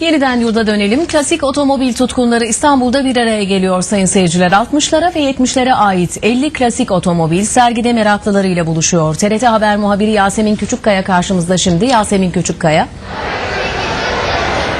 Yeniden yurda dönelim. Klasik otomobil tutkunları İstanbul'da bir araya geliyor sayın seyirciler. 60'lara ve 70'lere ait 50 klasik otomobil sergide meraklılarıyla buluşuyor. TRT Haber muhabiri Yasemin Küçükkaya karşımızda şimdi. Yasemin Küçükkaya.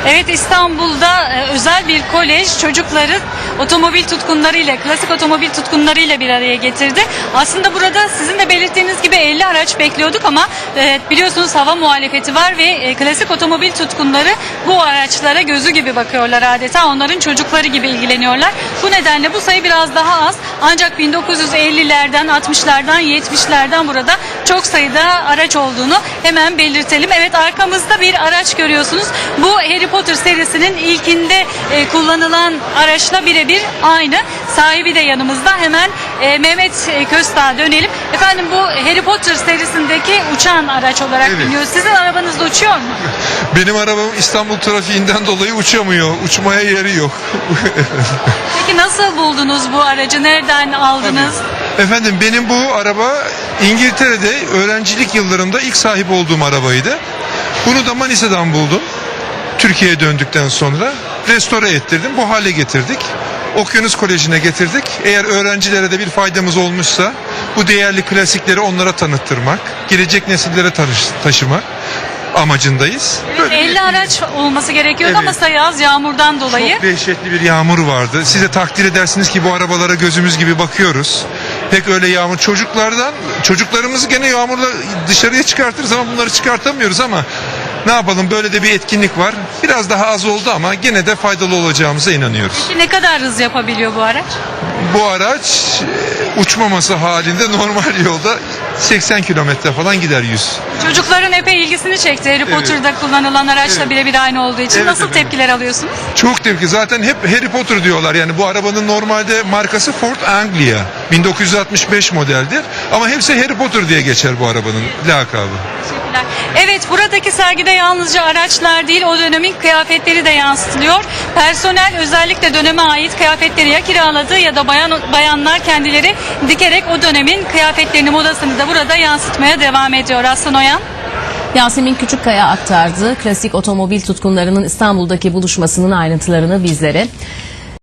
Evet İstanbul'da e, özel bir kolej çocukları otomobil tutkunlarıyla, klasik otomobil tutkunlarıyla bir araya getirdi. Aslında burada sizin de belirttiğiniz gibi 50 araç bekliyorduk ama e, biliyorsunuz hava muhalefeti var ve e, klasik otomobil tutkunları bu araçlara gözü gibi bakıyorlar adeta. Onların çocukları gibi ilgileniyorlar. Bu nedenle bu sayı biraz daha az. Ancak 1950'lerden, 60'lardan, 70'lerden burada çok sayıda araç olduğunu hemen belirtelim. Evet arkamızda bir araç görüyorsunuz. Bu Harry Potter serisinin ilkinde e, kullanılan araçla birebir aynı. Sahibi de yanımızda. Hemen e, Mehmet Köstağ'a dönelim. Efendim bu Harry Potter serisindeki uçan araç olarak Evet. biliniyor. Sizin arabanız da uçuyor mu? Benim arabam İstanbul trafiğinden dolayı uçamıyor. Uçmaya yeri yok. Peki nasıl buldunuz bu aracı? Nereden aldınız? Efendim benim bu araba İngiltere'de öğrencilik yıllarımda ilk sahip olduğum arabaydı. Bunu da Manisa'dan buldum. Türkiye'ye döndükten sonra restore ettirdim. Bu hale getirdik. Okyanus Koleji'ne getirdik. Eğer öğrencilere de bir faydamız olmuşsa bu değerli klasikleri onlara tanıttırmak, gelecek nesillere tanış- taşımak amacındayız. Böyle bir 50 etkinlik. araç olması gerekiyordu Evet. ama sayı az yağmurdan dolayı. Çok dehşetli bir yağmur vardı. Siz de takdir edersiniz ki bu arabalara gözümüz gibi bakıyoruz. Pek öyle yağmur çocuklardan çocuklarımızı gene yağmurla dışarıya çıkartırız ama bunları çıkartamıyoruz ama ne yapalım böyle de bir etkinlik var. Biraz daha az oldu ama gene de faydalı olacağımıza inanıyoruz. Peki ne kadar hız yapabiliyor bu araç? Bu araç e, uçmaması halinde normal yolda 80 kilometre falan gider 100. Çocukların epey ilgisini çekti. Harry Potter'da kullanılan araçla Evet. birebir aynı olduğu için. Evet Nasıl efendim. tepkiler alıyorsunuz? Çok tepki. Zaten hep Harry Potter diyorlar. Yani bu arabanın normalde markası Ford Anglia. 1965 modeldir. Ama hepsi Harry Potter diye geçer bu arabanın lakabı. Teşekkürler. Evet buradaki sergide yalnızca araçlar değil o dönemin kıyafetleri de yansıtılıyor. Personel özellikle döneme ait kıyafetleri ya kiraladı ya da bayan, bayanlar kendileri dikerek o dönemin kıyafetlerini modasını da burada yansıtmaya devam ediyor Aslan Oyan. Yasemin Küçükkaya aktardı. Klasik otomobil tutkunlarının İstanbul'daki buluşmasının ayrıntılarını bizlere.